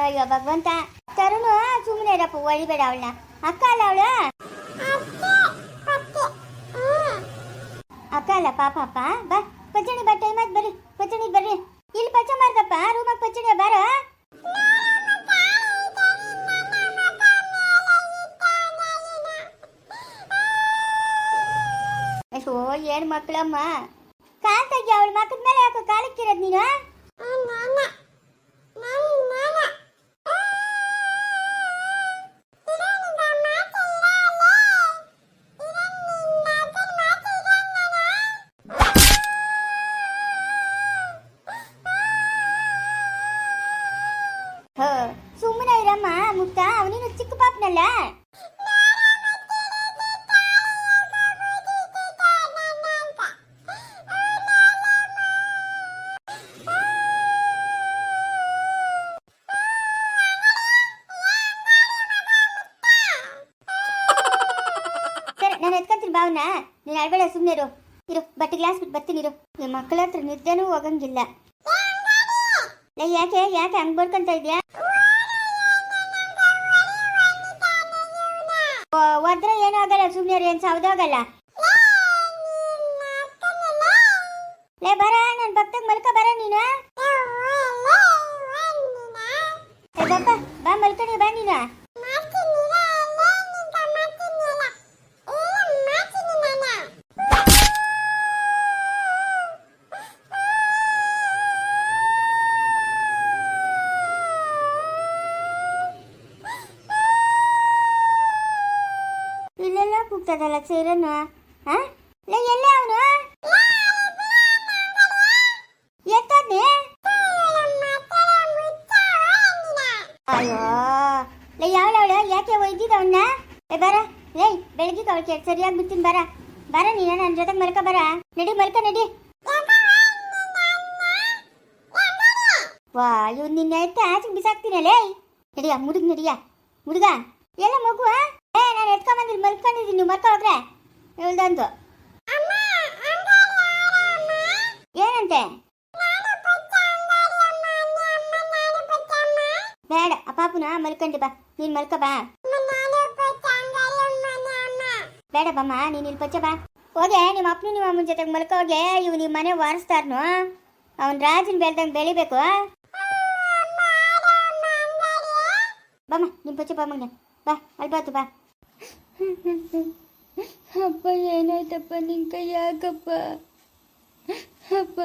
ಅಯ್ಯೋ ಭಗವಂತ. ತರುಣು ಸುಮ್ಮನೆ ಇರಪ್ಪ, ಒಳಿಬೇಡ ಅವಳನ್ನ. ಅಕ್ಕ ಅಲ್ಲ ಅವಳು? ಅಕ್ಕ ಅಲ್ಲ ಪಾಪ, ಅಪ್ಪ. ಬಾ ಪಚಣಿ ಬಾ ಟೈಮ್ ಆಯ್ತು ಬರ್ರಿ ಪಚಣಿ ಬರ್ರಿ. ಇಲ್ಲಿ ಪಚ್ಚ ಮಾಡ್ದಪ್ಪ ರೂಮಾಗ ಪಚಣಿ ಬಾರ? ಓ ಏನ್ ಮಕ್ಕಳಮ್ಮ ಕಾಲ್ ತೆಗಿ ಅವಳ ಮಕ್ಕದ ಮೇಲೆ ಯಾಕೋ ಕಾಲಕ್ಕಿರೋದು ನೀನು? ಸರಿ ಭಾವನ ನೀನು ಅಳ್ಬೇಡ ಸುಮ್ಮನೆ ಇರು. ಇರು, ಬಟ್ಟೆ ಗ್ಲಾಸ್ ಬಿಟ್ಟು ಬರ್ತೀನಿ, ಇರು. ನಿಮ್ಮ ಮಕ್ಕಳ ಹತ್ರ ನಿದ್ದೆನೂ ಹೋಗಂಗಿಲ್ಲ. ಯಾಕೆ ಯಾಕೆ ಹಂಗ್ ಬರ್ಕೊಂತ ಒದ್ರೆ ಏನೂ ಆಗಲ್ಲ ಸುಮ್ಮನೆ ಏನು ಸೌದೋಗಲ್ಲ ಲೇ ಬರ ನನ್ನ ಭಕ್ತಗ್ ಮಲ್ಕ, ಬರ ನೀನು. ಕೂಗ್ತದಲ್ಲ ಸೇರನು ಹಾ ಎಲ್ಲ ಅವನು? ಎತ್ತದ್ನೆ ಅಯ್ಯೋ, ಲೇ, ಯಾವಳವಳ? ಯಾಕೆ ಒಯ್ದಿದ್ದ ಅವನ್ನ? ಏ, ಬರ. ಲೇ, ಬೆಳಗ್ಗೆ ಅವಳಿಗೆ ಸರಿಯಾಗಿ ಬಿಡ್ತೀನಿ, ಬರ. ಬರ, ನೀನ ನನ್ನ ಜೊತೆಗೆ ಮಲ್ಕ, ಬರ. ನಡಿ, ಮಲ್ಕ, ನಡಿ. ವಾ ಇವ್ ನಿನ್ನ ಎತ್ತ ಆಚೆಗೆ ಬಿಸಾಕ್ತೀನಲ್ಲೇ. ನಡಿಯ ಮುದುಗ್ ನಡಿಯ. ಮುದುಗ ಎಲ್ಲ ಮಗುವ? ಏ ನಾನು ಎತ್ಕೊಂಬಂದಿಲ್ಲ ಮಲ್ಕೊಂಡಿದ್ದೀನಿ ನೀವು ಮಲ್ಕ ಹೋಗ್ರೆ ಹೇಳ್ದಂತು ಏನಂತೆ? ಬೇಡ ಅಪ್ಪಾಪುನ ಪಾಪುನ ಮಲ್ಕೊಂಡಿ ಬಾ ನೀನ್ ಮಲ್ಕ ಬಾ. ಬೇಡ ಬಮ್ಮ ನೀನ್ ಇಲ್ಲಿ ಪಚ್ಚ ಬಾ. ಹೋಗೆ ನಿಮ್ಮ ಅಪ್ಪನು ನಿಮ್ಮ ಅಮ್ಮನ ಜೊತೆ ಮಲ್ಕ ಹೋಗೆ ಇವ್ ನಿಮ್ಮ ಮನೆ ವಾರಿಸ್ತಾರ್ನು. ಅವನ್ ರಾಜನ್ ಬೆಳ್ದಂಗ್ ಬೆಳಿಬೇಕು. ಬಮ್ಮ ನಿಮ್ ಪಚ್ಚ ಬಾ ಮಂಗ ಬಾ ಅಲ್ಲಿ ಬಾತು ಬಾ. ಅಪ್ಪ ಏನಾಯ್ತಪ್ಪ ನಿನ್ ಕೈ ಯಾಕಪ್ಪ ಅಪ್ಪ.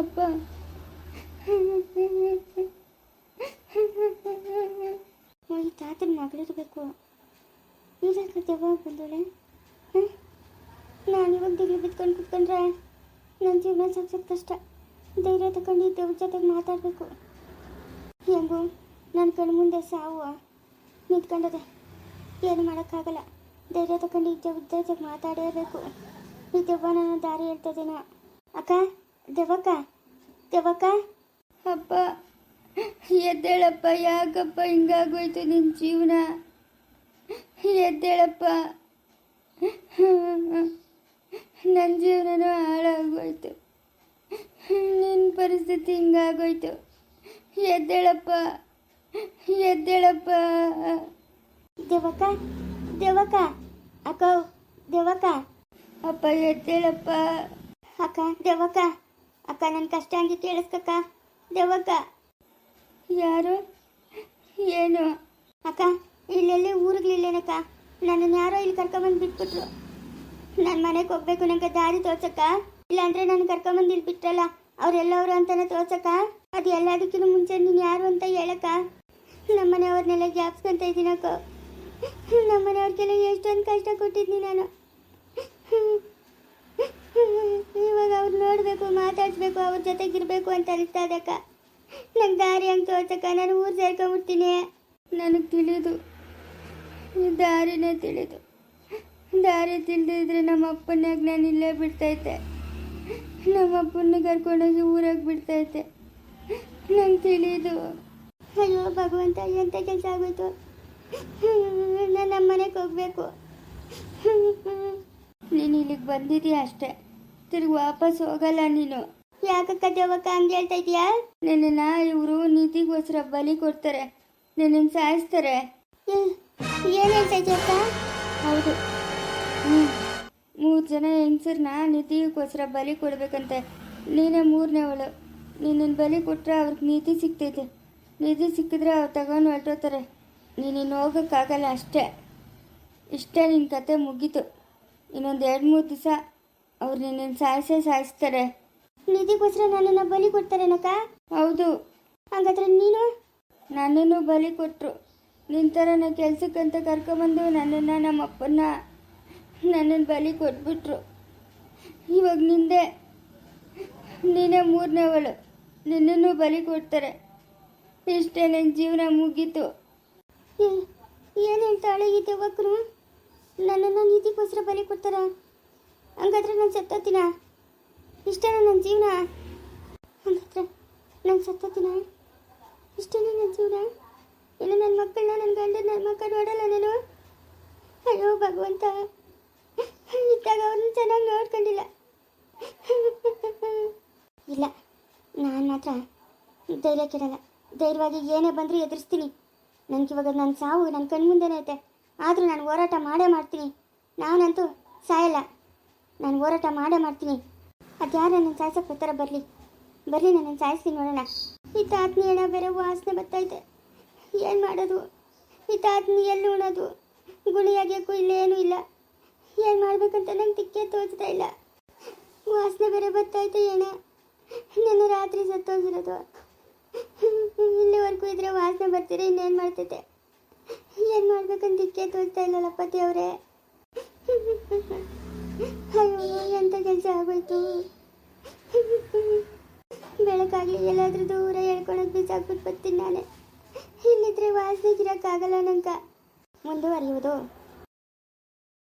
ಅಪ್ಪ. ಒಂದು ತಾತನ ಮಗಳಿರಬೇಕು ಇದಕ್ಕೆ ಯಾವಾಗ ಬಂದೋಳೆ ನಾನು ಇವಾಗ ದಿಗ್ಲಿ ಬಿತ್ಕೊಂಡು ಕುತ್ಕೊಂಡ್ರೆ ನನ್ನ ಜೀವನ ಸಾಕ್ಸೋದು ಕಷ್ಟ. ಧೈರ್ಯ ತಗೊಂಡು ದೇವ್ರ ಜೊತೆಗೆ ಮಾತಾಡಬೇಕು. ಹೆಂಗು? ನನ್ನ ಕಣ್ಣು ಮುಂದೆ ಸಾವು ನಿಂತ್ಕೊಂಡದೆ. ಏನು ಮಾಡೋಕ್ಕಾಗಲ್ಲ. ಧೈರ್ಯ ತಗೊಂಡು ದೇವ್ರ ಜೊತೆಗೆ ಮಾತಾಡೇಬೇಕು ಈ ದೆವ್ವ ನನ್ನ ದಾರಿ ಹೇಳ್ತದೇನೋ ಅಕ್ಕ? ದೆವ್ವಕ್ಕ ದೇವಕ್ಕ. ಅಪ್ಪ ಎದ್ದೇಳಪ್ಪ ಯಾಕಪ್ಪ ಹಿಂಗಾಗೋಯ್ತು ನಿನ್ನ ಜೀವನ? ಎದ್ದೇಳಪ್ಪ. ನನ್ನ ಜೀವನನೂ ಹಾಳಾಗೋಯ್ತು. ನಿನ್ನ ಪರಿಸ್ಥಿತಿ ಹಿಂಗಾಗೋಯ್ತು. ಎದ್ದೇಳಪ್ಪ ಎದ್ದೇಳಪ್ಪ. ದೇವಕ್ಕ ದೇವಕ್ಕ. ಅಕ್ಕ ದೇವಕ್ಕ. ಅಪ್ಪ ಎದ್ದೇಳಪ್ಪ. ಅಕ್ಕ ದೇವಕ್ಕ. ಅಕ್ಕ ನನ್ನ ಕಷ್ಟ ಹಂಗೆ ಕೇಳಿಸ್ಕಕ್ಕ. ದೇವಕ್ಕ ಯಾರು? ಏನು? ಅಕ್ಕ ಇಲ್ಲೆಲ್ಲಿ ಊರುಗಳಿಲ್ಲೇನಕ್ಕ ನನ್ನನ್ನು ಯಾರೋ ಇಲ್ಲಿ ಕರ್ಕೊಂಬಂದು ಬಿಟ್ಬಿಟ್ರು. ನನ್ನ ಮನೆಗೆ ಹೋಗ್ಬೇಕು ನನಗೆ ದಾರಿ ತೋರ್ಸಕ್ಕ. ಇಲ್ಲಾಂದ್ರೆ ನಾನು ಕರ್ಕೊಂಬಂದು ಇಲ್ಲಿ ಬಿಟ್ರಲ್ಲ ಅವ್ರೆಲ್ಲವರು ಅಂತಾನೆ ತೋರ್ಸಕ್ಕ. ಅದು ಎಲ್ಲದಕ್ಕಿಂತ ಮುಂಚೆ ನೀನು ಯಾರು ಅಂತ ಹೇಳಕ್ಕ. ನಮ್ಮನೆಯವ್ರನ್ನೆಲ್ಲ ಜ್ಞಾಪಿಸ್ಕೊಂತ ಇದ್ದೀನಕ್ಕ ನಮ್ಮನೆಯವ್ರಿಗೆಲ್ಲ ಎಷ್ಟೊಂದು ಕಷ್ಟ ಕೊಟ್ಟಿದ್ನಿ ನಾನು. ಇವಾಗ ಅವ್ರು ನೋಡಬೇಕು ಮಾತಾಡಬೇಕು ಅವ್ರ ಜೊತೆಗಿರಬೇಕು ಅಂತ ಅನಿಸ್ತಾ ಅಕ್ಕ. ನಂಗೆ ದಾರಿ ಹಂಗೆ ತೋರ್ಸಕ್ಕ ನಾನು ಊರು ಸೇರ್ಕೊಂಡ್ಬಿಡ್ತೀನಿ ನನಗೆ ತಿಳಿದು. ದಾರಿನೇ ತಿಳಿದು. ದಾರಿ ತಿಳಿದಿದ್ರೆ ನಮ್ಮ ಅಪ್ಪನಾಗ ನಾನು ಇಲ್ಲೇ ಬಿಡ್ತೈತೆ. ನಮ್ಮ ಅಪ್ಪನ ಕರ್ಕೊಂಡೋಗಿ ಊರಾಗ ಬಿಡ್ತೈತೆ. ನಂಗೆ ತಿಳಿದು. ಅಯ್ಯೋ ಭಗವಂತ ಎಂತ ಕೆಲಸ ಆಗೋಯ್ತು? ನಾನು ನಮ್ಮ ಮನೆಗೆ ಹೋಗ್ಬೇಕು. ನೀನು ಇಲ್ಲಿಗೆ ಬಂದಿದ್ದೀಯ ಅಷ್ಟೇ. ತಿರ್ಗಿ ವಾಪಸ್ ಹೋಗಲ್ಲ ನೀನು. ಯಾಕಕ್ಕ ದೇವಕ್ಕ ಹಂಗೆ ಹೇಳ್ತಾ ಇದೀಯಾ ನಿನ್ನ ಇವರು ನೀತಿಗೋಸ್ಕರ ಬಲಿ ಕೊಡ್ತಾರೆ. ನಿನ್ನನ್ನು ಸಾಯಿಸ್ತಾರೆ. ಏನು ಹೇಳ್ತಾ ಇದೀಯಕ್ಕ ಹೌದು. ಹ್ಞೂ ಮೂರು ಜನ ಹೆಂಗಸರನ್ನ ನೀತಿಗೋಸ್ಕರ ಬಲಿ ಕೊಡ್ಬೇಕಂತೆ. ನೀನೇ ಮೂರನೇವಳು ನಿನ್ನನ್ನು ಬಲಿ ಕೊಟ್ಟರೆ ಅವ್ರಿಗೆ ನೀತಿ ಸಿಗ್ತೈತೆ. ನೀತಿ ಸಿಕ್ಕಿದ್ರೆ ಅವ್ರು ತಗೊಂಡು ಹೊರಟೋತಾರೆ ನೀನಿನ್ನು ಹೋಗೋಕ್ಕಾಗಲ್ಲ ಅಷ್ಟೇ. ಇಷ್ಟೇ ನಿನ್ನ ಕತೆ ಮುಗೀತು. ಇನ್ನೊಂದು ಎರಡು ಮೂರು ದಿವಸ ಅವ್ರು ನಿನ್ನನ್ನು ಸಾಯಿಸೇ ಸಾಯಿಸ್ತಾರೆ. ನಿಧಿಗೋಸ್ಕರ ನನ್ನನ್ನು ಬಲಿ ಕೊಡ್ತಾರೇನಕ್ಕ? ಹೌದು. ಹಂಗಾದ್ರೆ ನೀನು? ನನ್ನನ್ನು ಬಲಿ ಕೊಟ್ಟರು ನಿನ್ನ ಥರನ ಕೆಲಸಕ್ಕಂತ ಕರ್ಕೊಂಬಂದು ನನ್ನನ್ನು ನಮ್ಮ ಅಪ್ಪನ ನನ್ನನ್ನು ಬಲಿ ಕೊಟ್ಬಿಟ್ರು. ಇವಾಗ ನಿಂದೆ ನೀನೇ ಮೂರನೇವಳು ನಿನ್ನನ್ನು ಬಲಿ ಕೊಡ್ತಾರೆ. ಇಷ್ಟೇ ನನ್ನ ಜೀವನ ಮುಗೀತು. ಏ- ಏನ್ ಹೇಳ್ತಾಳೆ ಈ ನನ್ನನ್ನ ನಿಧಿಗೋಸ್ಕರ ಬಲಿ ಕೊಡ್ತಾರ? ಹಂಗಾದ್ರೆ ನಾನು ಸತ್ತೋತೀನ ಇಷ್ಟೇನ ನನ್ನ ಜೀವನ? ಹಂಗಾದ್ರೆ ನಾನು ಸತ್ತೋತಿನ ಇಷ್ಟೇನ ನನ್ನ ಜೀವನ? ಇಲ್ಲ ನನ್ನ ಮಕ್ಕಳನ್ನ ನನ್ನ ಗಂಡ ನನ್ನ ಮಕ್ಕಳು ನೋಡಲ್ಲ ನಾನು? ಅಯ್ಯೋ, ಭಗವಂತ. ಇದ್ದಾಗ ಅವ್ರನ್ನ ಚೆನ್ನಾಗಿ ನೋಡ್ಕೊಂಡಿಲ್ಲ. ಇಲ್ಲ, ನಾನು ಮಾತ್ರ ಧೈರ್ಯ ಕೆಡಲ್ಲ. ಧೈರ್ಯವಾಗಿ ಏನೇ ಬಂದರೂ ಎದುರಿಸ್ತೀನಿ. ನನಗೆ ಇವಾಗ ನನ್ನ ಸಾವು ನನ್ನ ಕಣ್ಮುಂದೆನೇ ಐತೆ. ಆದರೂ ನಾನು ಹೋರಾಟ ಮಾಡೇ ಮಾಡ್ತೀನಿ. ನಾನಂತೂ ಸಾಯಲ್ಲ. ನಾನು ಹೋರಾಟ ಮಾಡೇ ಮಾಡ್ತೀನಿ. ಅದ್ಯಾರ ಯಾರು ನನ್ನ ಸಾಯಿಸಕ್ಕೆ ಬರ್ತಾರ ಬರಲಿ? ಬರಲಿ ನನ್ನ ಸಾಯಿಸ್ತೀನಿ ನೋಡೋಣ. ಈ ತಾತ್ನಿ ಎಣ ಬೇರೆ ವಾಸನೆ ಬರ್ತೈತೆ ಏನು ಮಾಡೋದು? ಈ ತಾತ್ನಿ ಎಲ್ಲಿ ಉಣೋದು ಗುಣಿಯಾಗ್ಯಕ್ಕೂ ಇಲ್ಲೇನೂ ಇಲ್ಲ. ಏನು ಮಾಡ್ಬೇಕಂತ ನಂಗೆ ತಿಕ್ಕೆ ತೋಚ್ತಾ ಇಲ್ಲ. ವಾಸನೆ ಬೇರೆ ಬರ್ತೈತೆ ಏನ? ನನ್ನ ರಾತ್ರಿ ಸತ್ತೋಗಿರೋದು. ಇಲ್ಲಿವರೆಗೂ ಇದ್ರೆ ವಾಸನೆ ಬರ್ತೀರ ಇನ್ನೇನು ಮಾಡ್ತೈತೆ ಏನು ಮಾಡ್ಬೇಕಂತ ದಿಕ್ಕೆ ತೋಚ್ತಾ ಇಲ್ಲಲ್ಲಪ್ಪ ದೇವ್ರೆ? ಅಯ್ಯೋ ಎಂಥ ಕೆಲಸ ಆಗೋಯ್ತು ಬೆಳಕಾಗಿ ಎಲ್ಲಾದ್ರೂ ದೂರ ಹೇಳ್ಕೊಳಕ್ ಬೇಕಾಗ್ಬಿಟ್ಟು ಬರ್ತೀನಿ ನಾನೇ ಇಲ್ಲಿದ್ರೆ ವಾಸನೆಗಿರಕ್ಕಾಗಲ್ಲ ನಂಗೆ. ಮುಂದುವರಿಯುವುದು.